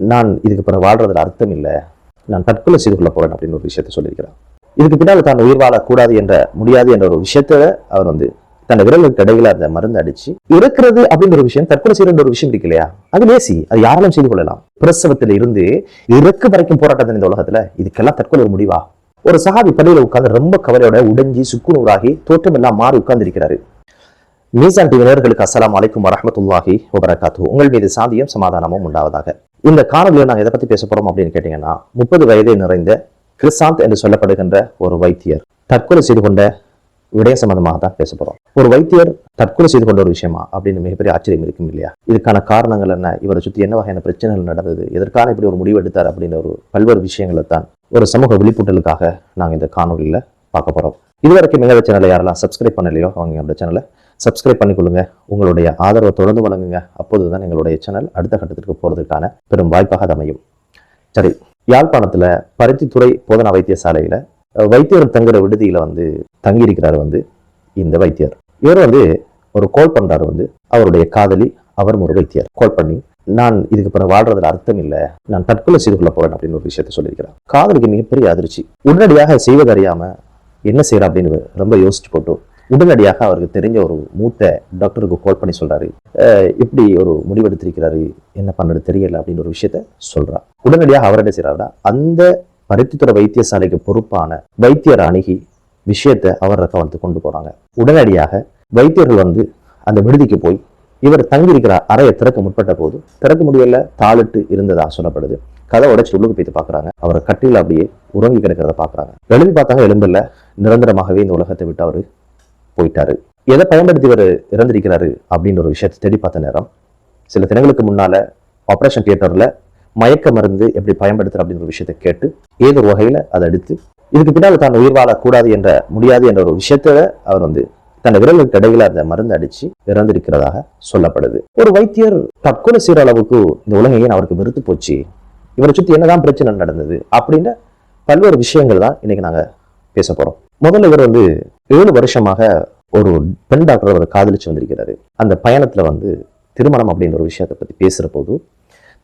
நான் இதுக்கு பிறகு வாழ்றதுல அர்த்தம் இல்லை. நான் தற்கொலை செய்து கொள்ள போறேன் அப்படின்னு ஒரு விஷயத்த சொல்லியிருக்கிறார். இதுக்கு பின்னால் தான் உயிர் வாழக்கூடாது என்ற முடியாது என்ற ஒரு விஷயத்த அவர் வந்து தன் விரலுக்கு இடையில அந்த மருந்து அடிச்சு இறக்குறது அப்படின்ற ஒரு விஷயம் தற்கொலை செய்யற ஒரு விஷயம் இருக்கு இல்லையா அது லேசி அது யாராலும் செய்து கொள்ளலாம்? பிரசவத்துல இருந்து இறக்கு வரைக்கும் போராட்டம் இந்த உலகத்துல இதுக்கெல்லாம் தற்கொலை ஒரு முடிவா? ஒரு சஹாபி பள்ளியில உட்கார்ந்து ரொம்ப கவலையோட உடைஞ்சி சுக்குநூறாகி தோற்றம் எல்லாம் மாறி உட்கார்ந்து மீசான் டிவி நேயர்களுக்கு அஸ்ஸலாமு அலைக்கும் வபரகாத்து உங்கள் மீது சாந்தியும் சமாதானமும் உண்டாவதாக. இந்த காணொலியில் நாங்கள் எதை பத்தி பேச போறோம் அப்படின்னு கேட்டிங்கன்னா முப்பது வயதை நிறைந்த கிறிஸ்தாந்த் என்று சொல்லப்படுகின்ற ஒரு வைத்தியர் தற்கொலை செய்து கொண்ட விடய சம்பந்தமாக தான் பேச போறோம். ஒரு வைத்தியர் தற்கொலை செய்து கொண்ட ஒரு விஷயமா அப்படின்னு மிகப்பெரிய ஆச்சரியம் இருக்கும் இல்லையா? இதுக்கான காரணங்கள் என்ன? இவரை சுற்றி என்ன வகையான பிரச்சனைகள் நடந்தது? எதற்கான இப்படி ஒரு முடிவு எடுத்தார் அப்படின்ற ஒரு பல்வேறு விஷயங்களை தான் ஒரு சமூக விழிப்புணர்வுக்காக நாங்கள் இந்த காணொலியில் பார்க்க போறோம். இதுவரைக்கும் எங்களோட சேனலை யாரெல்லாம் சப்ஸ்கிரைப் பண்ணலையோ அவங்க என்னோட சேனலை சப்ஸ்கிரைப் பண்ணிக்கொள்ளுங்க. உங்களுடைய ஆதரவை தொடர்ந்து வழங்குங்க. அப்போதுதான் எங்களுடைய சேனல் அடுத்த கட்டத்திற்கு போறதுக்கான பெரும் வாய்ப்பாக அது அமையும். சரி யாழ்ப்பாணத்துல பருத்தித்துறை போதனா வைத்தியசாலையில் வைத்தியர் தங்குற விடுதியில வந்து தங்கி இருக்கிறார் வந்து இந்த வைத்தியர். இவர் வந்து ஒரு கோல் பண்றாரு வந்து அவருடைய காதலி அவர் ஒரு வைத்தியர். கோல் பண்ணி நான் இதுக்கு பிறகு வாழ்றதுல அர்த்தம் இல்லை. நான் தற்கொலை செய்து கொள்ள போறேன் அப்படின்னு ஒரு விஷயத்த சொல்லியிருக்கிறார். காதலிக்கு மிகப்பெரிய அதிர்ச்சி. உடனடியாக செய்வதறியாம என்ன செய்யறா அப்படின்னு ரொம்ப யோசிச்சு போட்டு உடனடியாக அவருக்கு தெரிஞ்ச ஒரு மூத்த டாக்டருக்கு கால் பண்ணி சொல்றாரு. "அஹ், இப்படி ஒரு முடிவெடுத்திருக்கிறாரு என்ன பண்ணுறது தெரியல அப்படின்னு ஒரு விஷயத்த சொல்றா உடனடியாக அவர் என்ன செய்யறாருன்னா அந்த பருத்தித்துறை வைத்தியசாலைக்கு பொறுப்பான வைத்தியர் அணுகி விஷயத்தை அவர் கவனத்துக்கு கொண்டு போறாங்க. உடனடியாக வைத்தியர்கள் வந்து அந்த விடுதிக்கு போய் இவர் தங்கியிருக்கிற அறையை திறக்க முற்பட்ட போது திறக்க முடியல தாளிட்டு இருந்ததா சொல்லப்படுது. கதை உடைச்சு உள்ளுக்கு போய்த்து பார்க்கறாங்க. அவரை கட்டியில் அப்படியே உறங்கி கிடக்கிறத பாக்குறாங்க எழுதி பார்த்தாங்க எலும்பில் நிரந்தரமாகவே இந்த உலகத்தை விட்டு அவர் போயிட்டாரு. எதை பயன்படுத்தி இவர் இறந்திருக்கிறாரு அப்படின்ற ஒரு விஷயத்தை தேடி பார்த்த நேரம் சில தினங்களுக்கு முன்னால ஆப்ரேஷன் தியேட்டர்ல மயக்க மருந்து எப்படி பயன்படுத்துற அப்படின்ற ஒரு விஷயத்தை கேட்டு ஏதோ ஒரு வகையில அதை எடுத்து இதுக்கு பின்னால் தான் உயிர் வாழக்கூடாது என்ற முடியாது என்ற ஒரு விஷயத்த அவர் வந்து தன் விரலுக்கு இடையில அந்த மருந்து அடிச்சு இறந்திருக்கிறதாக சொல்லப்படுது. ஒரு வைத்தியர் தற்கொலை செய்யற அளவுக்கு இந்த உலகையின் அவருக்கு வெறுத்து போச்சு? இவரை சுத்தி என்னதான் பிரச்சனை நடந்தது? அப்படின்ற பல்வேறு விஷயங்கள் தான் இன்னைக்கு நாங்க பேச போறோம். முதல்ல இவர் வந்து ஏழு வருஷமாக ஒரு பெண் டாக்டர் அவர் காதலிச்சு வந்திருக்கிறாரு. அந்த பயணத்துல வந்து திருமணம் அப்படின்ற ஒரு விஷயத்தை பத்தி பேசுற போது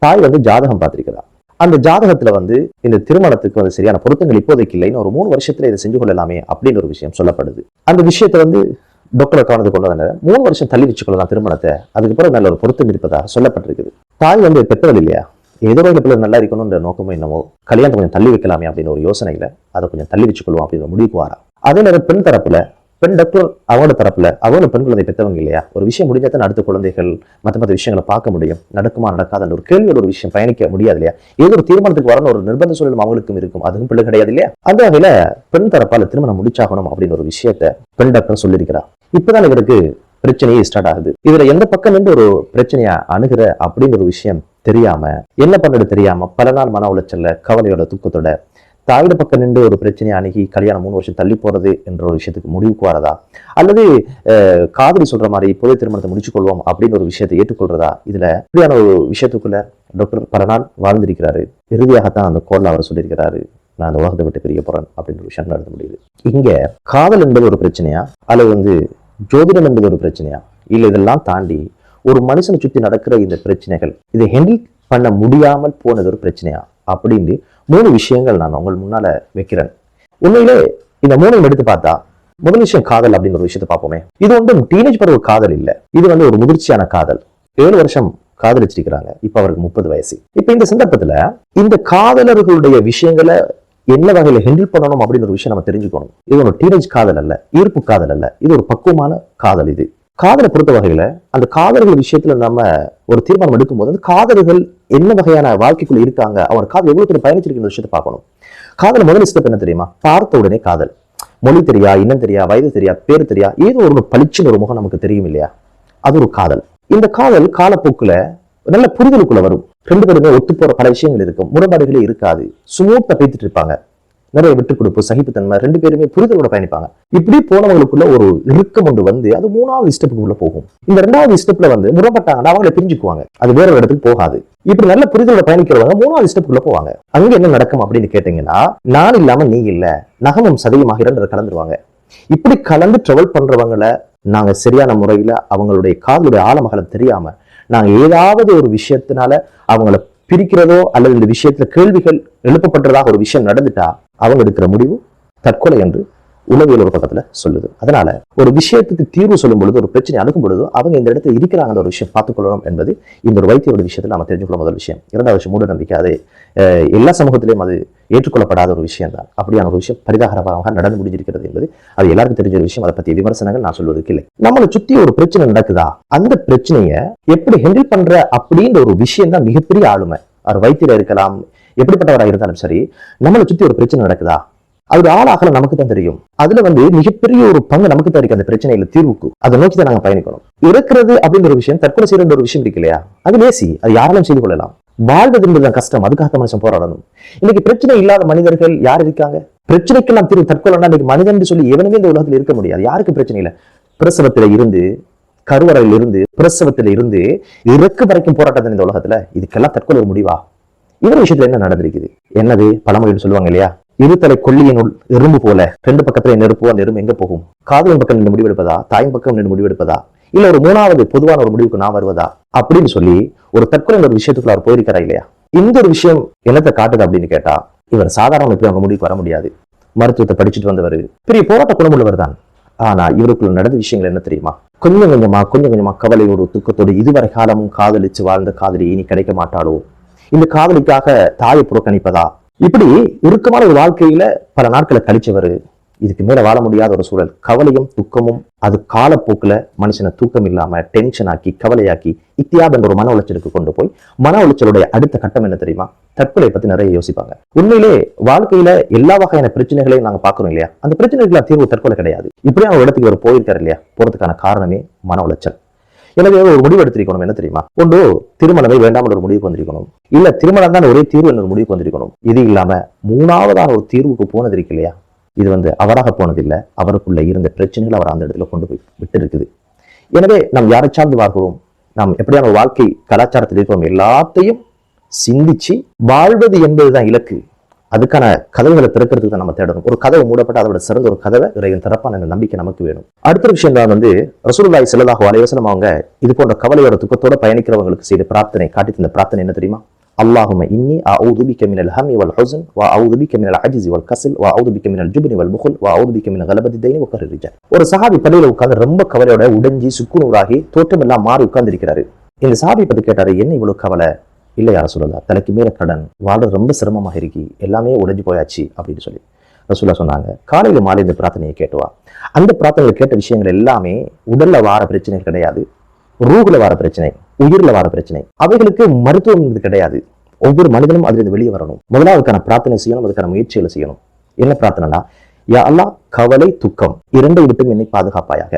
தாய் வந்து ஜாதகம் பார்த்திருக்கிறா. அந்த ஜாதகத்துல வந்து இந்த திருமணத்துக்கு வந்து சரியான பொருத்தங்கள் இப்போதைக்கு இல்லைன்னு ஒரு மூணு வருஷத்துல இதை செஞ்சு கொள்ளலாமே அப்படின்னு ஒரு விஷயம் சொல்லப்படுது. அந்த விஷயத்தை வந்து டாக்டர் கவனத்துக்கு கொண்டு வந்த மூணு வருஷம் தள்ளி வச்சுக்கொள்ளலாம் திருமணத்தை. அதுக்கப்புறம் நல்ல ஒரு பொருத்தம் இருப்பதாக சொல்லப்பட்டிருக்குது. தாய் வந்து பெற்றது இல்லையா? ஏதோ ஒரு பிள்ளை நல்லா இருக்கணும்ன்ற நோக்கமும் என்னமோ கல்யாணத்தை கொஞ்சம் தள்ளி வைக்கலாமே அப்படின்னு ஒரு யோசனையில் அதை கொஞ்சம் தள்ளி வச்சுக்கொள்வோம் அப்படின்னு முடிவுக்கு வாரா. அதே நேரம் பெண் தரப்புல பெண் டாக்டர் அவங்களோட தரப்புல அவங்க பெண் குழந்தை பெற்றவங்க இல்லையா? ஒரு விஷயம் முடிஞ்சா தான் அடுத்த குழந்தைகள் மற்ற மற்ற விஷயங்களை பார்க்க முடியும். நடக்குமா நடக்காதன்னு ஒரு கேள்வியோட ஒரு விஷயம் பயணிக்க முடியாது இல்லையா? ஏதோ ஒரு தீர்மானத்துக்கு வரணும் ஒரு நிர்பந்த சூழலும் அவங்களுக்கும் இருக்கும். அதுவும் பிள்ளை கிடையாது இல்லையா? அந்த வகையில பெண் தரப்பால திருமணம் முடிச்சாகணும் அப்படின்னு ஒரு விஷயத்த பெண் டாக்டர் சொல்லியிருக்கிறா. இப்பதான் இவருக்கு பிரச்சனையே ஸ்டார்ட் ஆகுது. இதுல எந்த பக்கம் இருந்து ஒரு பிரச்சனையா அணுகிற அப்படின்னு ஒரு விஷயம் தெரியாம என்ன பண்றது தெரியாம பல நாள் மன உளைச்சல்ல கவலையோட துக்கத்தோட தாயோட பக்கம் நின்று ஒரு பிரச்சனையை அணுகி கல்யாணம் மூணு வருஷம் தள்ளி போகிறது என்ற ஒரு விஷயத்துக்கு முடிவுக்கு வரதா? அல்லது காதலி சொல்ற மாதிரி இப்போதே திருமணத்தை முடிச்சு கொள்வோம் அப்படின்னு ஒரு விஷயத்தை ஏற்றுக்கொள்றதா? இதுல இப்படியான ஒரு விஷயத்துக்குள்ள டாக்டர் பல நாள் வாழ்ந்திருக்கிறாரு. இறுதியாகத்தான் அந்த கோல்ல அவர் சொல்லியிருக்கிறாரு நான் அந்த உலகத்தை விட்டு பிரிய போகிறேன் அப்படின்ற ஒரு விஷயம் நடத்த முடியுது. இங்க காதல் என்பது ஒரு பிரச்சனையா? அல்லது வந்து ஜோதிடம் என்பது ஒரு பிரச்சனையா? இல்லை இதெல்லாம் தாண்டி ஒரு மனுஷனை சுத்தி நடக்கிற இந்த பிரச்சனைகள் இதை ஹெண்டில் பண்ண முடியாமல் போனது ஒரு பிரச்சனையா? அப்படின்னு மூணு விஷயங்கள் நான் உங்கள் முன்னால வைக்கிறேன். உண்மையிலே இந்த மூணையும் எடுத்து பார்த்தா முதல் விஷயம் காதல் அப்படிங்கிற ஒரு விஷயத்தை பார்ப்போமே. இது வந்து டீனேஜ் பருவ காதல் இல்ல. இது வந்து ஒரு முதிர்ச்சியான காதல். ஏழு வருஷம் காதலிச்சிருக்கிறாங்க. இப்ப அவருக்கு முப்பது வயசு. இப்ப இந்த சந்தர்ப்பத்துல இந்த காதலர்களுடைய விஷயங்களை என்ன வகையில ஹெண்டில் பண்ணணும் அப்படின்னு ஒரு விஷயம் நம்ம தெரிஞ்சுக்கணும். இது ஒரு டீனேஜ் காதல் அல்ல. ஈர்ப்பு காதல் அல்ல. இது ஒரு பக்குவமான காதல் இது. காதலை பொறுத்த வகையில அந்த காதலர்கள் விஷயத்துல நம்ம ஒரு தீர்மானம் எடுக்கும் போது அந்த காதலர்கள் என்ன வகையான வாழ்க்கைக்குள்ள இருக்காங்க அவங்க காதல் எவ்வளவு பேர் பயணிச்சிருக்கிற விஷயத்தை பார்க்கணும். காதல் முதல் ஸ்டெப் என்ன தெரியுமா? பார்த்த உடனே காதல். மொழி தெரியா இனம் தெரியா வயது தெரியா பேர் தெரியா ஏதோ ஒரு பளிச்சுன்னு ஒரு முகம் நமக்கு தெரியும் இல்லையா? அது ஒரு காதல். இந்த காதல் காலப்போக்குல நல்ல புரிதலுக்குள்ள வரும். ரெண்டு பேருமே ஒத்து போற பல விஷயங்கள் இருக்கும். முரண்பாடுகளே இருக்காது. சுமூத்தா பேத்துட்டு இருப்பாங்க. நிறைய விட்டு கொடுப்பு சகிப்புத்தன்மை ரெண்டு பேருமே புரிதலோட பயணிப்பாங்க. இப்படி போனவங்களுக்குள்ள ஒரு இறுக்கம் ஒன்று வந்து அது மூணாவது ஸ்டெப்புக்குள்ள போகும். இந்த ரெண்டாவது ஸ்டெப்ல வந்து முரண்பட்டாங்கன்னா அவங்கள பிரிஞ்சுக்குவாங்க. அது வேற ஒரு இடத்துக்கு போகாது. இப்படி நல்ல புரிதலோட பயணிக்கிறவங்க மூணாவது ஸ்டெப்புக்குள்ள போவாங்க. அங்க என்ன நடக்கும் அப்படின்னு கேட்டீங்கன்னா நான் இல்லாம நீ இல்ல நகமும் சதயமாக இரண்டு கலந்துருவாங்க. இப்படி கலந்து ட்ராவல் பண்றவங்கள நாங்க சரியான முறையில அவங்களுடைய காதலுடைய ஆழமகலம் தெரியாம நாங்க ஏதாவது ஒரு விஷயத்தினால அவங்கள பிரிக்கிறதோ அல்லது இந்த விஷயத்துல கேள்விகள் எழுப்பப்பட்டதாக ஒரு விஷயம் நடந்துட்டா அவங்க எடுக்கிற முடிவு தற்கொலை என்று உளவியல் ஒரு பக்கத்துல சொல்லுது. அதனால ஒரு விஷயத்துக்கு தீர்வு சொல்லும் பொழுது ஒரு பிரச்சனை அணுகும் பொழுது அவங்க இந்த இடத்துல இருக்கிறாங்க ஒரு விஷயம் பார்த்துக்கொள்ளணும் என்பது இந்த ஒரு வைத்தியோட விஷயத்தில் நம்ம தெரிஞ்சுக்கொள்ள முதல் விஷயம். இரண்டாவது விஷயம் மூட நம்பிக்கை. அது எல்லா சமூகத்திலையும் அது ஏற்றுக்கொள்ளப்படாத ஒரு விஷயம் தான். அப்படியான ஒரு விஷயம் பரிதாகரமாக நடந்து முடிஞ்சிருக்கிறது என்பது அது எல்லாருக்கும் தெரிஞ்ச ஒரு விஷயம். அதை பத்தி விமர்சனங்கள் நான் சொல்வதற்கு இல்லை நம்மளை சுத்தி ஒரு பிரச்சனை நடக்குதா? அந்த பிரச்சனையை எப்படி ஹெண்டில் பண்ற அப்படின்ற ஒரு விஷயம் தான் மிகப்பெரிய ஆளுமை. அவர் வைத்தியர் இருக்கலாம் எப்படிப்பட்டவராக இருந்தாலும் சரி நம்மளை சுற்றி ஒரு பிரச்சனை நடக்குதா? அது ஆளாகல நமக்கு தான் தெரியும். அதுல வந்து மிகப்பெரிய ஒரு பங்கு நமக்கு தான் இருக்கு அந்த பிரச்சனையில தீர்வுக்கு. அதை நோக்கி தான் நாங்க பயணிக்கணும். இருக்கிறது அப்படின்ற ஒரு விஷயம் தற்கொலை செய்யற ஒரு விஷயம் இருக்கு இல்லையா? அது லேசி அது யாராலும் செய்து கொள்ளலாம். வாழ்வது என்பதுதான் கஷ்டம் அதுக்காக மனுஷன் போராடணும். இன்னைக்கு பிரச்சனை இல்லாத மனிதர்கள் யார் இருக்காங்க? பிரச்சனைக்கெல்லாம் தீர்வு தற்கொலைனா இன்னைக்கு மனிதன் சொல்லி எவனுமே இந்த உலகத்தில் இருக்க முடியாது. யாருக்கு பிரச்சனை இல்லை. பிரசவத்துல இருந்து கருவறையில் இருந்து பிரசவத்துல இருந்து இறக்கு வரைக்கும் போராட்டம் இந்த உலகத்துல. இதுக்கெல்லாம் தற்கொலை ஒரு முடிவா? இவர் விஷயத்துல என்ன நடந்திருக்குது? என்னது? பழமொழின்னு சொல்லுவாங்க இல்லையா? இருத்தலை கொல்லியினுள் எறும்பு போல. ரெண்டு பக்கத்துல நெருப்பு அந்த எறும்பு எங்க போகும்? காதலின் பக்கம் நின்று முடிவெடுப்பதா? தாயின் பக்கம் நின்று முடிவெடுப்பதா? இல்ல ஒரு மூணாவது பொதுவான ஒரு முடிவுக்கு நான் வருவதா? அப்படின்னு சொல்லி ஒரு தற்கொலை ஒரு விஷயத்துக்குள்ள அவர் போயிருக்கிறா இல்லையா? இந்த ஒரு விஷயம் என்னத்தை காட்டுது அப்படின்னு கேட்டா இவர் சாதாரண இப்படி அவங்க முடிவுக்கு வர முடியாது. மருத்துவத்தை படிச்சுட்டு வந்தவர். பெரிய போராட்ட குணமுள்ளவர் தான். ஆனா இவருக்குள்ள நடந்த விஷயங்கள் என்ன தெரியுமா? கொஞ்சம் கொஞ்சமா கொஞ்சம் கொஞ்சமா கவலையோடு துக்கத்தோடு இதுவரை காலமும் காதலிச்சு வாழ்ந்த காதலி இனி கிடைக்க மாட்டாளோ? இந்த காதலிக்காக தாயை புறக்கணிப்பதா? இப்படி இறுக்கமான ஒரு வாழ்க்கையில பல நாட்களை கழிச்சவர். இதுக்கு மேல வாழ முடியாத ஒரு சூழல். கவலையும் துக்கமும் அது காலப்போக்குல மனுஷனை தூக்கம் இல்லாம டென்ஷன் ஆக்கி கவலையாக்கி இத்தியாப் என்ற ஒரு மன உளைச்சலுக்கு கொண்டு போய் மன உளைச்சலுடைய அடுத்த கட்டம் என்ன தெரியுமா? தற்கொலை பத்தி நிறைய யோசிப்பாங்க. உண்மையிலே வாழ்க்கையில எல்லா வகையான பிரச்சனைகளையும் நாங்க பாக்குறோம் இல்லையா? அந்த பிரச்சனைகள் தீர்வு தற்கொலை கிடையாது. இப்படியான ஒரு இடத்துக்கு ஒரு போயிருக்காரு இல்லையா? போறதுக்கான காரணமே மன உளைச்சல். எனவே ஒரு முடிவு எடுத்திருக்கணும் என்ன தெரியுமா? ஒன்று திருமணமே வேண்டாம் ஒரு முடிவுக்கு வந்திருக்கணும். இல்ல திருமணம் தான் ஒரே தீர்வு என்ற முடிவுக்கு வந்திருக்கணும். இது இல்லாம மூணாவதான ஒரு தீர்வுக்கு போனது இருக்கு இல்லையா? இது வந்து அவராக போனதில்லை. அவருக்குள்ள இருந்த பிரச்சனைகள் அவர் அந்த இடத்துல கொண்டு போய் விட்டு இருக்குது எனவே நாம் யாரை சார்ந்து வாழ்கிறோம்? நாம் எப்படியான வாழ்க்கை கலாச்சாரத்தில் இருக்கிறோம்? எல்லாத்தையும் சிந்திச்சு வாழ்வது என்பதுதான் இலக்கு. அதுக்கான கதவுகளை திறக்கிறதுக்கு தான் நம்ம தேடணும். ஒரு கதவு மூடப்பட்ட அதோட சிறந்த ஒரு கதவை இறைவன் திறப்பான் என்ற நம்பிக்கை நமக்கு வேணும். அடுத்த விஷயம் தான் வந்து ரசூல்லாய் செல்லதாக அலைஹி அவங்க இது போன்ற கவலையோட துக்கத்தோட பயணிக்கிறவங்களுக்கு செய்த பிரார்த்தனை காட்டி தந்த பிரார்த்தனை என்ன தெரியுமா? அல்லாஹும இன்னி அஊது பிக்க மினல் ஹம்மி வல் ஹுஸ்ன் வ அஊது பிக்க மினல் அஜ்ஸி வல் கஸல் வ அஊது பிக்க மினல் ஜுப்னி வல் புഖல் வ அஊது பிக்க கலபதி தைனி வ ஒரு சஹாபி பள்ளியில உட்கார்ந்து ரொம்ப கவலையோட உடைஞ்சி சுக்குநூறாகி தோற்றமெல்லாம் மாறி உட்கார்ந்திருக்கிறாரு. இந்த சஹாபி பத்தி கேட்டாரு என்ன இவ்வளவு கவலை? இல்லையா யார தலைக்கு மேல கடன். வாழ்றது ரொம்ப சிரமமாக இருக்கி எல்லாமே உடைஞ்சு போயாச்சு அப்படின்னு சொல்லி ரசூலா சொன்னாங்க. காலையில் மாலை இந்த பிரார்த்தனையை கேட்டுவா அந்த பிரார்த்தனையில் கேட்ட விஷயங்கள் எல்லாமே உடல்ல வார பிரச்சனைகள் கிடையாது. ரூகில் வார பிரச்சனை உயிர்ல வார பிரச்சனை. அவைகளுக்கு மருத்துவம் கிடையாது. ஒவ்வொரு மனிதனும் அதிலிருந்து வெளியே வரணும். முதல்ல அதுக்கான பிரார்த்தனை செய்யணும் அதுக்கான முயற்சிகளை செய்யணும். என்ன பிரார்த்தனைனா யா அல்லா கவலை துக்கம் இரண்டை விட்டும் என்னை பாதுகாப்பாயாக.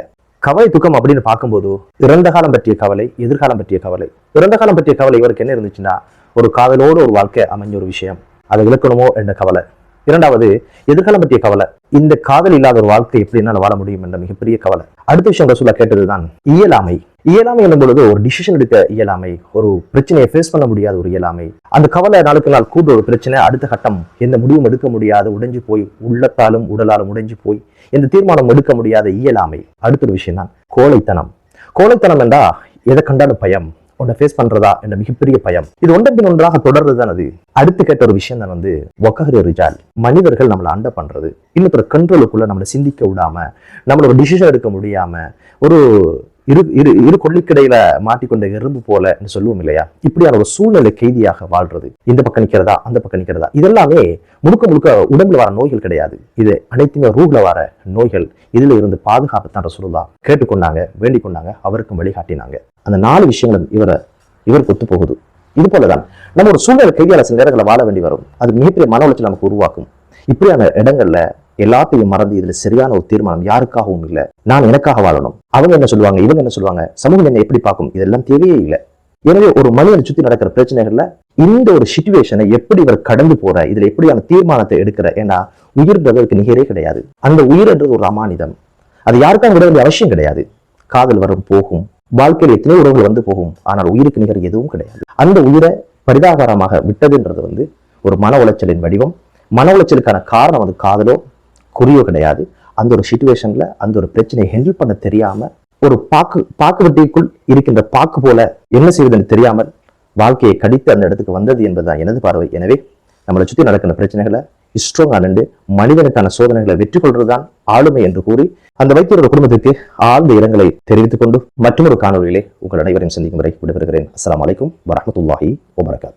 கவலை துக்கம் அப்படின்னு பார்க்கும்போது இறந்த காலம் பற்றிய கவலை எதிர்காலம் பற்றிய கவலை. இறந்த காலம் பற்றிய கவலை இவருக்கு என்ன இருந்துச்சுன்னா ஒரு காதலோடு ஒரு வாழ்க்கை அமைஞ்ச ஒரு விஷயம். அதை விளக்கணுமோ என்ற கவலை. இரண்டாவது எதிர்காலம் பற்றிய கவலை. இந்த காதல் இல்லாத ஒரு வாழ்க்கை எப்படி என்னால் வாழ முடியும் என்ற மிகப்பெரிய கவலை. அடுத்த விஷயம் ரசூலா கேட்டதுதான் இயலாமை. இயலாமை என்னும் பொழுது ஒரு டிசிஷன் எடுக்க இயலாமை ஒரு பிரச்சனையை ஃபேஸ் பண்ண முடியாத ஒரு இயலாமை. அந்த கவலை நாளுக்கு நாள் கூட ஒரு பிரச்சனை அடுத்த கட்டம் எந்த முடிவும் எடுக்க முடியாத உடைஞ்சு போய் உள்ளத்தாலும் உடலாலும் உடைஞ்சு போய் எந்த தீர்மானம் எடுக்க முடியாத இயலாமை. அடுத்த ஒரு விஷயம் தான் கோழைத்தனம். கோழைத்தனம் என்றா எதை கண்டாலும் பயம் உன்னை ஃபேஸ் பண்றதா என்ற மிகப்பெரிய பயம். இது ஒன்றன் பின் ஒன்றாக தொடர்றது தான் அது. அடுத்து கேட்ட ஒரு விஷயம் தான் வந்து ஒக்கஹரி ரிஜால். மனிதர்கள் நம்மளை அண்ட பண்றது. இன்னொரு கண்ட்ரோலுக்குள்ள நம்மளை சிந்திக்க விடாம நம்மளோட டிசிஷன் எடுக்க முடியாம ஒரு இரு இரு இரு கொள்ளிக்கிடையில மாட்டிக்கொண்ட எறும்பு போல என்று சொல்லுவோம் இல்லையா? இப்படியான ஒரு சூழ்நிலை கைதியாக வாழ்றது. இந்த பக்கம் நிக்கிறதா அந்த பக்கம் நிக்கிறதா இதெல்லாமே முழுக்க முழுக்க உடம்புல வர நோய்கள் கிடையாது. இது அனைத்துமே ரூஹ்ல வர நோய்கள். இதுல இருந்து பாதுகாப்பு தான் ரசூலுல்லா கேட்டுக்கொண்டாங்க வேண்டிக் கொண்டாங்க அவருக்கும் வழிகாட்டினாங்க. அந்த நாலு விஷயங்களும் இவரை இவருக்கு ஒத்து போகுது. இது போலதான் நம்ம ஒரு சூழ்நிலை கைதியால சில நேரங்களில் வாழ வேண்டி வரும். அது மிகப்பெரிய மன உளைச்சல் நமக்கு உருவாக்கும். இப்படியான இடங்கள்ல எல்லாத்தையும் மறந்து இதுல சரியான ஒரு தீர்மானம் யாருக்காகவும் இல்லை. நான் எனக்காக வாழணும். அவங்க என்ன சொல்லுவாங்க இவங்க என்ன சொல்லுவாங்க சமூகம் என்ன எப்படி பார்க்கும்? இதெல்லாம் தேவையே இல்லை. எனவே ஒரு மனிதனை சுத்தி நடக்கிற பிரச்சனைகள்ல இந்த ஒரு சுச்சுவேஷனை எப்படி இவர் கடந்து போற இதுல எப்படியான தீர்மானத்தை எடுக்கிற ஏன்னா உயிர்ன்றதற்கு நிகரே கிடையாது. அந்த உயிர்ன்றது ஒரு அமானிதம். அது யாருக்கும் விட வேண்டிய அவசியம் கிடையாது. காதல் வரும் போகும். வாழ்க்கையில் எத்தனை உறவுகள் வந்து போகும். ஆனால் உயிருக்கு நிகர் எதுவும் கிடையாது. அந்த உயிரை பரிதாகாரமாக விட்டதுன்றது வந்து ஒரு மன உளைச்சலின் வடிவம். மன உளைச்சலுக்கான காரணம் வந்து காதலோ குறியோ கிடையாது. அந்த ஒரு சுச்சுவேஷனில் அந்த ஒரு பிரச்சனையை ஹேண்டில் பண்ண தெரியாமல் ஒரு பாக்கு பாக்கு வட்டிக்குள் இருக்கின்ற பாக்கு போல என்ன செய்வதுன்னு தெரியாமல் வாழ்க்கையை கடித்து அந்த இடத்துக்கு வந்தது என்பதுதான் எனது பார்வை. எனவே நம்மளை சுற்றி நடக்கிற பிரச்சனைகளை ஸ்ட்ராங்காக நின்று மனிதனுக்கான சோதனைகளை வெற்றி கொள்வதுதான் ஆளுமை என்று கூறி அந்த வைத்தியரோட குடும்பத்திற்கு ஆழ்ந்த இரங்கலை தெரிவித்துக் கொண்டு மற்றொரு காணொலியிலே உங்கள் அனைவரையும் சந்திக்கும் வரை விடைபெறுகிறேன். அஸ்லாம் அலைக்கும் வரமத்துல்லாஹி வபரகாத்து.